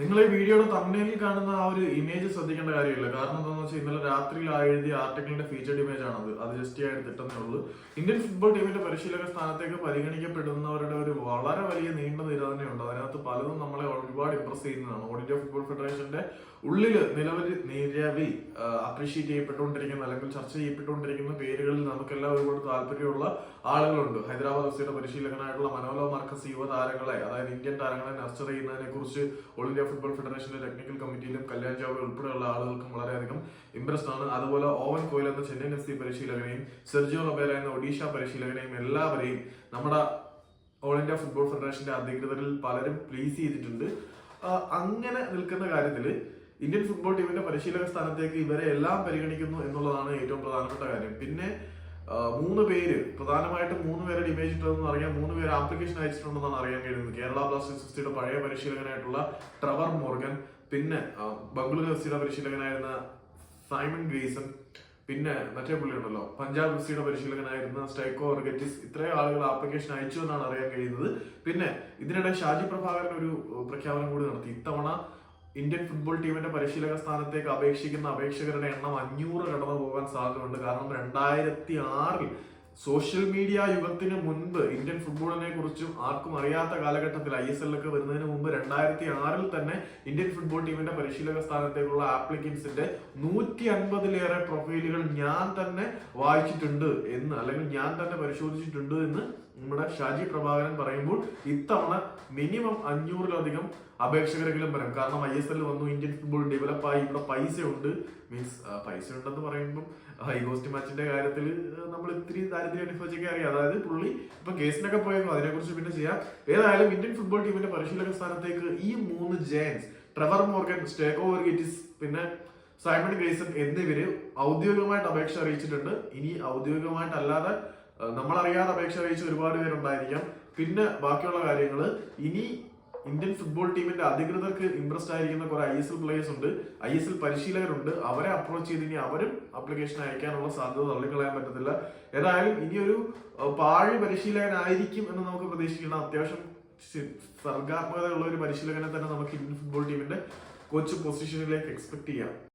നിങ്ങൾ ഈ വീഡിയോയുടെ തമ്മിലിൽ കാണുന്ന ആ ഒരു ഇമേജ് ശ്രദ്ധിക്കേണ്ട കാര്യമില്ല. കാരണം എന്താണെന്ന് വെച്ചാൽ ഇന്നലെ രാത്രിയിൽ ആ എഴുതിയ ആർട്ടിക്കിളിന്റെ ഫീച്ചേർഡ് ഇമേജ് ആണത്. അത് ജസ്റ്റ് ആയിട്ട് ഇട്ടെന്നേ ഉള്ളൂ ഇന്ത്യൻ ഫുട്ബോൾ ടീമിന്റെ പരിശീലക സ്ഥാനത്തേക്ക് പരിഗണിക്കപ്പെടുന്നവരുടെ ഒരു വളരെ വലിയ നീണ്ട നിര തന്നെയുണ്ട്. അതിനകത്ത് പലതും നമ്മളെ ഒരുപാട് ഇംപ്രസ് ചെയ്യുന്നതാണ്. ഓൾ ഇന്ത്യ ഫുട്ബോൾ ഫെഡറേഷന്റെ ഉള്ളിൽ നിലവിൽ നിരവധി അപ്രീഷിയേറ്റ് ചെയ്യപ്പെട്ടുകൊണ്ടിരിക്കുന്ന അല്ലെങ്കിൽ ചർച്ച ചെയ്യപ്പെട്ടുകൊണ്ടിരിക്കുന്ന പേരുകളിൽ നമുക്കെല്ലാം ഒരുപാട് താല്പര്യമുള്ള ആളുകളുണ്ട്. ഹൈദരാബാദ് എഫ് സിയുടെ പരിശീലകനായിട്ടുള്ള മനോലോ മാർക്കസ് യുവ താരങ്ങളെ അതായത് ഇന്ത്യൻ താരങ്ങളെ നർച്ചർ ചെയ്യുന്നതിനെ കുറിച്ച് ഓൾ ഇന്ത്യ ഫുട്ബോൾ ഫെഡറേഷന്റെ ടെക്നിക്കൽ കമ്മിറ്റിയിലും കല്യാൺ ചൗബ ഉൾപ്പെടെയുള്ള ആളുകൾക്കും വളരെയധികം ഇംപ്രസ്ഡ് ആണ്. അതുപോലെ ഓവൻ കോയിൽ എന്ന ചെന്നൈ എഫ് സി പരിശീലകനെയും സെർജിയോ റബേല എന്ന ഒഡീഷ പരിശീലകനെയും എല്ലാവരെയും നമ്മുടെ ഓൾ ഇന്ത്യ ഫുട്ബോൾ ഫെഡറേഷന്റെ അധികൃതരിൽ പലരും പ്ലീസ് ചെയ്തിട്ടുണ്ട്. അങ്ങനെ നിൽക്കുന്ന കാര്യത്തിൽ ഇന്ത്യൻ ഫുട്ബോൾ ടീമിന്റെ പരിശീലക സ്ഥാനത്തേക്ക് ഇവരെ എല്ലാം പരിഗണിക്കുന്നു എന്നുള്ളതാണ് ഏറ്റവും പ്രധാനപ്പെട്ട കാര്യം. പിന്നെ മൂന്ന് പേര് പ്രധാനമായിട്ടും മൂന്ന് പേരുടെ ഇമേജ് ഇട്ടതെന്ന് അറിയാം. മൂന്ന് പേര് ആപ്ലിക്കേഷൻ അയച്ചിട്ടുണ്ടെന്നാണ് അറിയാൻ കഴിയുന്നത്. കേരള ബ്ലാസ്റ്റേഴ്സ് എസ്റ്റിയുടെ പഴയ പരിശീലകനായിട്ടുള്ള ട്രവർ മോർഗൻ പിന്നെ ബംഗളൂരു എഫ് സിയുടെ പരിശീലകനായിരുന്ന സൈമൺ ഗ്രീസൺ പിന്നെ മറ്റേ പുള്ളി ഉണ്ടല്ലോ പഞ്ചാബ് എഫ് സിയുടെ പരിശീലകനായിരുന്ന സ്റ്റൈക്കോ ഓർഗറ്റിസ് ഇത്രയും ആളുകൾ ആപ്ലിക്കേഷൻ അയച്ചു എന്നാണ് അറിയാൻ കഴിയുന്നത്. പിന്നെ ഇതിനിടെ ഷാജി പ്രഭാകരൻ ഒരു പ്രഖ്യാപനം കൂടി നടത്തി. ഇത്തവണ ഇന്ത്യൻ ഫുട്ബോൾ ടീമിന്റെ പരിശീലക സ്ഥാനത്തേക്ക് അപേക്ഷിക്കുന്ന അപേക്ഷകരുടെ എണ്ണം അഞ്ഞൂറ് കടന്നു പോകാൻ സാധ്യതയുണ്ട്. കാരണം രണ്ടായിരത്തി ആറിൽ സോഷ്യൽ മീഡിയ യുഗത്തിന് മുൻപ് ഇന്ത്യൻ ഫുട്ബോളിനെ കുറിച്ചും ആർക്കും അറിയാത്ത കാലഘട്ടത്തിൽ ഐ എസ് എല്ലൊക്കെ വരുന്നതിന് മുമ്പ് രണ്ടായിരത്തി ആറിൽ തന്നെ ഇന്ത്യൻ ഫുട്ബോൾ ടീമിന്റെ പരിശീലക സ്ഥാനത്തേക്കുള്ള ആപ്ലിക്കൻസിന്റെ നൂറ്റി അൻപതിലേറെ പ്രൊഫൈലുകൾ ഞാൻ തന്നെ വായിച്ചിട്ടുണ്ട് എന്ന് അല്ലെങ്കിൽ ഞാൻ തന്നെ പരിശോധിച്ചിട്ടുണ്ട് എന്ന് നമ്മുടെ ഷാജി പ്രഭാകരൻ പറയുമ്പോൾ ഇത്തവണ മിനിമം അഞ്ഞൂറിലധികം അപേക്ഷകരെങ്കിലും വരും. കാരണം ഐ എസ് എൽ വന്നു ഇന്ത്യൻ ഫുട്ബോൾ ഡെവലപ്പ് ആയി ഇവിടെ പൈസ ഉണ്ട് മീൻസ് പൈസ ഉണ്ടെന്ന് പറയുമ്പോൾ ഹൈ കോസ്റ്റ് മാച്ചിന്റെ കാര്യത്തിൽ നമ്മൾ ഇത്തിരി ദാരിദ്ര്യം അനുഭവിച്ചൊക്കെ അറിയാം. അതായത് പുള്ളി ഇപ്പൊ കേസിനൊക്കെ പോയേക്കും. അതിനെക്കുറിച്ച് പിന്നെ ചെയ്യാം. ഏതായാലും ഇന്ത്യൻ ഫുട്ബോൾ ടീമിന്റെ പരിശീലക സ്ഥാനത്തേക്ക് ഈ മൂന്ന് ജയൻസ് ട്രെവർ മോർഗൻ സ്റ്റേക്കോ വെർഗിറ്റിസ് പിന്നെ സൈമൺ ഗ്രേസൺ എന്നിവര് ഔദ്യോഗികമായിട്ട് അപേക്ഷ അറിയിച്ചിട്ടുണ്ട്. ഇനി ഔദ്യോഗികമായിട്ടല്ലാതെ നമ്മളറിയാതെ അപേക്ഷ അറിയിച്ച ഒരുപാട് പേരുണ്ടായിരിക്കാം. പിന്നെ ബാക്കിയുള്ള കാര്യങ്ങൾ ഇനി ഇന്ത്യൻ ഫുട്ബോൾ ടീമിന്റെ അധികൃതർക്ക് ഇംപ്രസ്ഡ് ആയിരിക്കുന്ന കുറെ ഐ എസ് എൽ പ്ലേയേഴ്സ് ഉണ്ട്. ഐ എസ് എൽ പരിശീലകരുണ്ട്. അവരെ അപ്രോച്ച് ചെയ്ത് ഇനി അവരും അപ്ലിക്കേഷൻ അയക്കാനുള്ള സാധ്യത തള്ളിക്കളയാൻ പറ്റത്തില്ല. ഏതായാലും ഇനിയൊരു പാഴ് പരിശീലകനായിരിക്കും എന്ന് നമുക്ക് പ്രതീക്ഷിക്കണം. അത്യാവശ്യം സർഗാത്മകതയുള്ള ഒരു പരിശീലകനെ തന്നെ നമുക്ക് ഇന്ത്യൻ ഫുട്ബോൾ ടീമിന്റെ കോച്ച് പൊസിഷനിലേക്ക് എക്സ്പെക്ട് ചെയ്യാം.